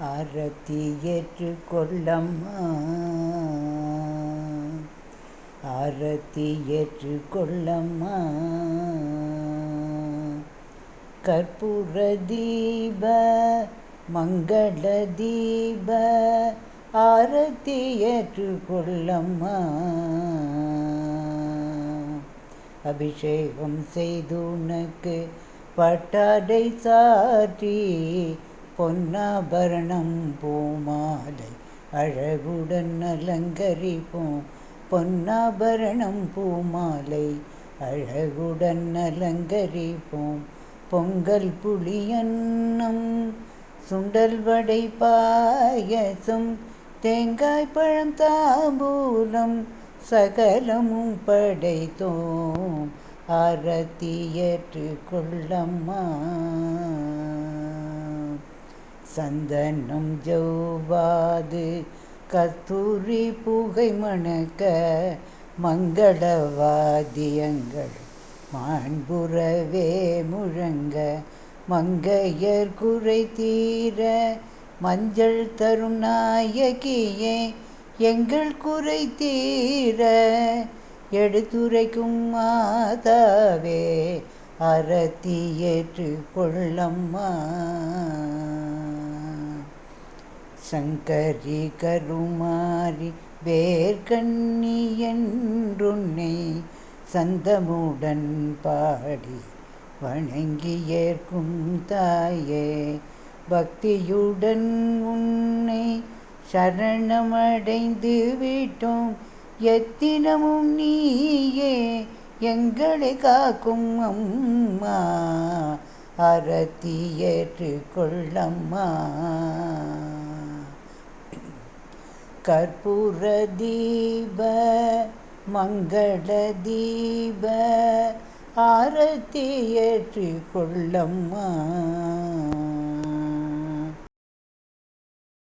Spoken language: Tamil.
ஆரத்தி ஏற்றுக்கொள்ளம்மா. ஆரத்தி ஏற்றுக்கொள்ளம்மா. கற்பூர தீப மங்கள தீப ஆரத்தி ஏற்றுக்கொள்ளம்மா. அபிஷேகம் செய்து உனக்கு பட்டாடை சாற்றி பொன்னாபரணம் பூமாலை அழகுடன் அலங்கரிப்போம். பொன்னாபரணம் பூமாலை அழகுடன் அலங்கரிப்போம். பொங்கல் புளியன்னம் சுண்டல் வடை பாயசம் தேங்காய் பழம் தாம்பூலம் சகலமும் படைத்தோம். ஆரத்தி கொள்ளம்மா சந்தனம் ஜவ்வாது கஸ்தூரி புகை மணக்க மங்களவாதியங்கள். மாண்புறவே முழங்க மங்கையர் குறை தீர மஞ்சள் தரும் நாயகியே எங்கள் குறை தீர எடுத்துரைக்கும் மாதாவே அறத்தி ஏற்றுக்கொள்ளம்மா சங்கரி கருமாரி வேர்கண்ணி என்றுன்னை சந்தமுடன் பாடி வணங்கி ஏற்கும் தாயே பக்தியுடன் உன்னை சரணமடைந்து விட்டோம். எத்தினமும் நீயே எங்களை காக்கும் அம்மா அறத்தி ஏற்றுக்கொள்ளம்மா கற்பூர தீப மங்கள தீப ஆரத்தி ஏற்றுக்கொள்ளம்மா